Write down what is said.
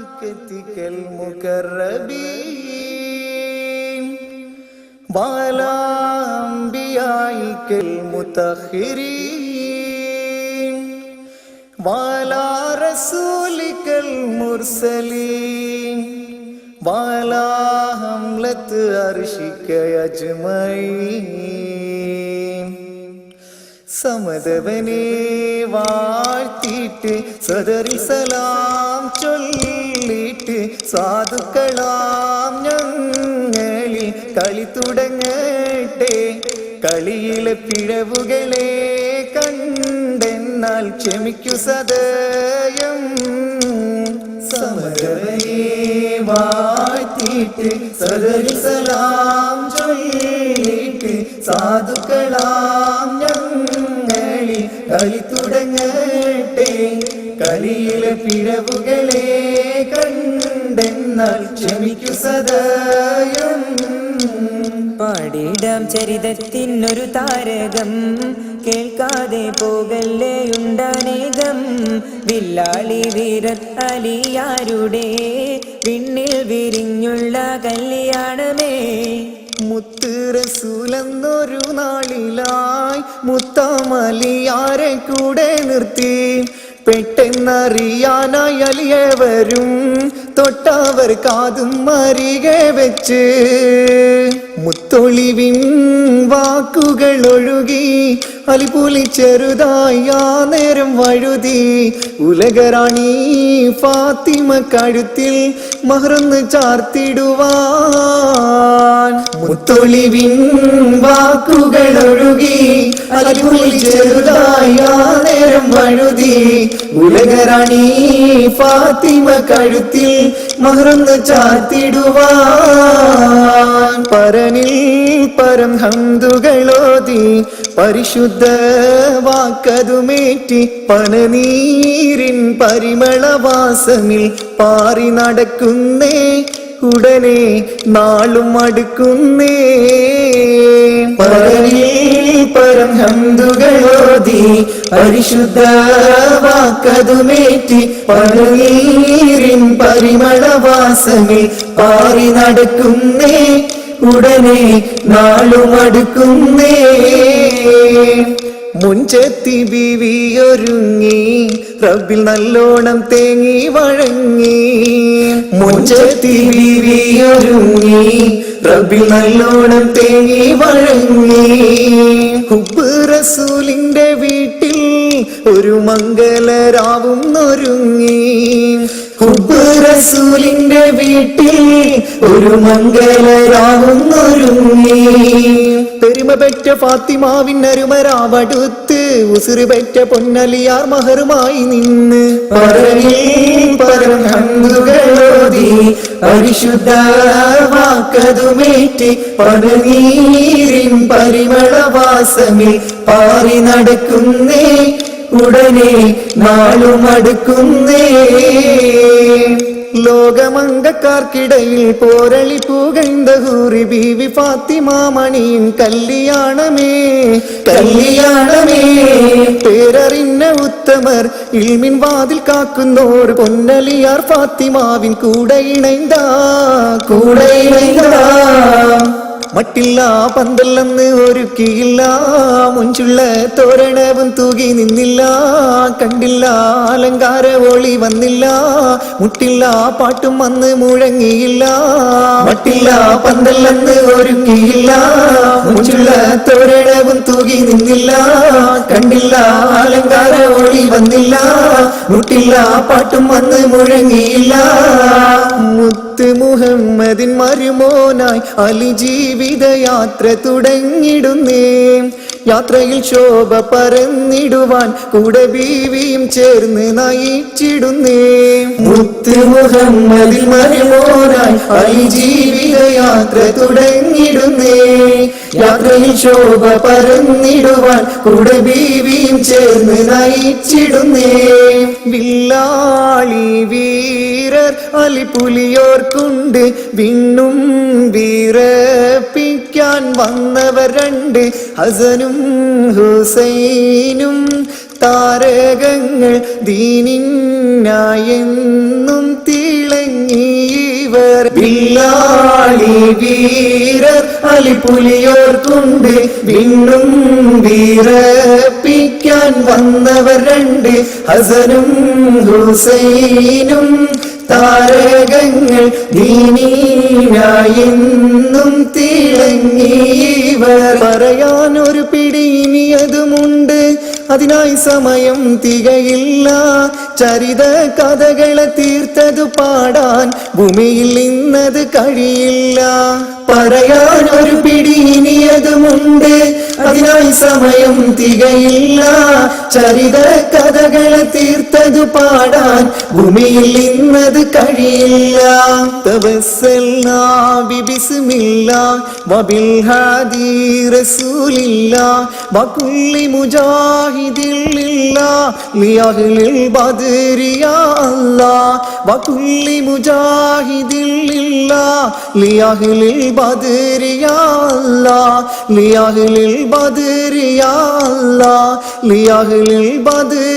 الملائكة كالمكربين وعلى أنبيائك المتخرين وعلى رسولك المرسلين وعلى حملة عرشك أجمعين சமதவனே வாழ்த்திட்டு சதரி சலாம் சொல்லு ചൊല്ലിയിട്ട് സാധുക്കളാം ഞങ്ങളിൽ കളി തുടങ്ങട്ടെ. കളിയിലെ പിഴവുകളെ കണ്ടെന്നാൽ ക്ഷമിക്കു സദയം. വാഴ്ത്തിയിട്ട് സദറിൽ സലാം ചൊല്ലിയിട്ട് സാധുക്കളാം ഞങ്ങളിൽ കളി തുടങ്ങട്ടെ. കളിയിലെ പിഴവുകളെ കണ്ടെന്നാൽ ക്ഷമിക്കു സദായം. പാടിടാം ചരിതത്തിനൊരു താരകം. കേൾക്കാതെ പോകല്ലേ ഉണ്ടനേകം. വില്ലാളി വീരൻ അലിയാരുടെ വിണ്ണിൽ വിരിഞ്ഞുള്ള കല്യാണമേ. മുത്ത് റസൂലെന്നൊരു നാളിലായി മുത്തമലിയാരെ കൂടെ നിർത്തി. പെട്ടെന്നറിയാനായി വരും തൊട്ടവർ കാതും മറികെ വെച്ച് മുത്തൊളിവിൻ വാക്കുകൾ ഒഴുകി അലിപുലി ചെറുതായി നേരം വഴുതി. ഉലകറാണി ഫാത്തിമ കഴുത്തിൽ മഹർന്ന് ചാർത്തിടുവാൻ. മുത്തൊളിവിൻ വാക്കുകൾ ഒഴുകി അലിപുലി ചെറുതായി നേരം ഉലകരാണി ഫാത്തിമ കഴുത്തിൽ മഹറന്ന് ചാത്തിടുവാൻ. പരനിൽ പരം ഹന്തുകളോതി പരിശുദ്ധ വാക്കതുമേറ്റി പനനീരിൻ പരിമളവാസമിൽ പാറി നടക്കുന്നേ ഉടനെ നാളും അടുക്കുന്നേ. പരനിൽ പരം ഹന്തുകളോതി പരിശുദ്ധ വാക്കതുമേറ്റി പനീരിൻ പരിമളവാസമേ പാറി നടക്കുന്നേ. ഉടനെ നാളും അടുക്കുന്നേ. മുൻചെത്തി ബിവിയൊരുങ്ങി റബ്ബിൽ നല്ലോണം തേങ്ങി വഴങ്ങി. മുഞ്ചത്തിരുങ്ങി ബീവി ഒരുങ്ങി റബ്ബിൽ നല്ലോണം തേങ്ങി വഴങ്ങി. ഹുബ് റസൂലിന്റെ വീട്ടിൽ ഒരു മംഗലരാവും ഒരുങ്ങി. ഹുബ് റസൂലിന്റെ വീട്ടിൽ ഒരു മംഗലരാവും ഒരുങ്ങി. പെരുമ പെറ്റ ഫാത്തിമാവിനരുമരാവടുത്ത് ഉസിറ് പെറ്റ പൊന്നലിയാർ മഹറുമായി നിന്ന്. പരിശുദ്ധ വാക്കതുമേറ്റി പനനീരിൻ പരിമളവാസമിൽ പാറി നടക്കുന്നേ ഉടനെ നാളും അടുക്കുന്നേ ലോകമംഗക്കാർക്കിടയിൽ പോരളി പൂകൈന്ത ഹൂറി ബീവി ഫാത്തിമാമണിയും കല്യാണമേ കല്യാണമേ. പേരറിഞ്ഞ ഉത്തമർ ഇൽമിൻ വാതിൽ കാക്കുന്നോർ പൊന്നലിയാർ ഫാത്തിമാവിൻ കൂടെ ഇണൈന്ത കൂടെ ഇണൈന്ത. മട്ടില്ല പന്തല്ലെന്ന് ഒരുക്കിയില്ല. മുഞ്ചുള്ള തോരണവും തൂകി നിന്നില്ല. കണ്ടില്ല അലങ്കാര ഒളി വന്നില്ല. മുട്ടില്ല പാട്ടും വന്ന് മുഴങ്ങിയില്ല. മട്ടില്ല പന്തല്ലെന്ന് ഒരുക്കിയില്ല. മുഞ്ചുള്ള തോരണവും തൂകി നിന്നില്ല. കണ്ടില്ല അലങ്കാര ഒളി വന്നില്ല. മുട്ടില്ല പാട്ടും വന്ന് മുഴങ്ങിയില്ല. മുത്ത് മുഹമ്മദിൻ മരുമോനായി അലി ജീവിതയാത്ര തുടങ്ങിടുന്നേ യാത്രയിൽ ശോഭ പരന്നിടുവാൻ കൂടെ ബീവിയും ചേർന്ന് നയിച്ചിടുന്നേ. മുത്ത് മരുമോനായി ജീവിത യാത്ര തുടങ്ങിടുന്നേ. യാത്രയിൽ ശോഭ പരന്നിടുവാൻ കൂടെ ബീവിയും ചേർന്ന് നയിച്ചിടുന്നേ. വില്ലാളി വീരർ അലിപുലിയോർക്കുണ്ട് വിണ്ണും വന്നവർ രണ്ട് ഹസനും ഹുസൈനും. താരകങ്ങൾ ദീനിന്നായെന്നും തിളങ്ങിയവർ. ബില്ലാളി വീരർ അലിപുലിയോർക്കുണ്ട്. വീണ്ടും വീരപ്പിക്കാൻ വന്നവർ രണ്ട് ഹസനും ഹുസൈനും. താരകങ്ങൾ ദീനീനായെന്നും തിളങ്ങിയവർ പറയാൻ ഒരു പിടി ഇനിയതുമുണ്ട് അതിനായി സമയം തികയില്ല. ചരിത കഥകളെ തീർത്തത് പാടാൻ ഭൂമിയിൽ ഇന്നത് കഴിയില്ല. പറയാൻ ഒരു പിടി ഇനിയതുമുണ്ട് അതിനായി സമയം തികയില്ല. ചരിത കഥകളെ തീർത്തത് പാടാൻ ഭൂമിയിൽ ഇന്നത് കഴിയില്ല. മുജാഹിദില്ല ലിയഹ്ലിൽ ബദ്രി യാ അല്ലാഹ് വകുല്ലി മുജാഹിദില്ല ലിയഹ്ലിൽ ബദ്രി യാ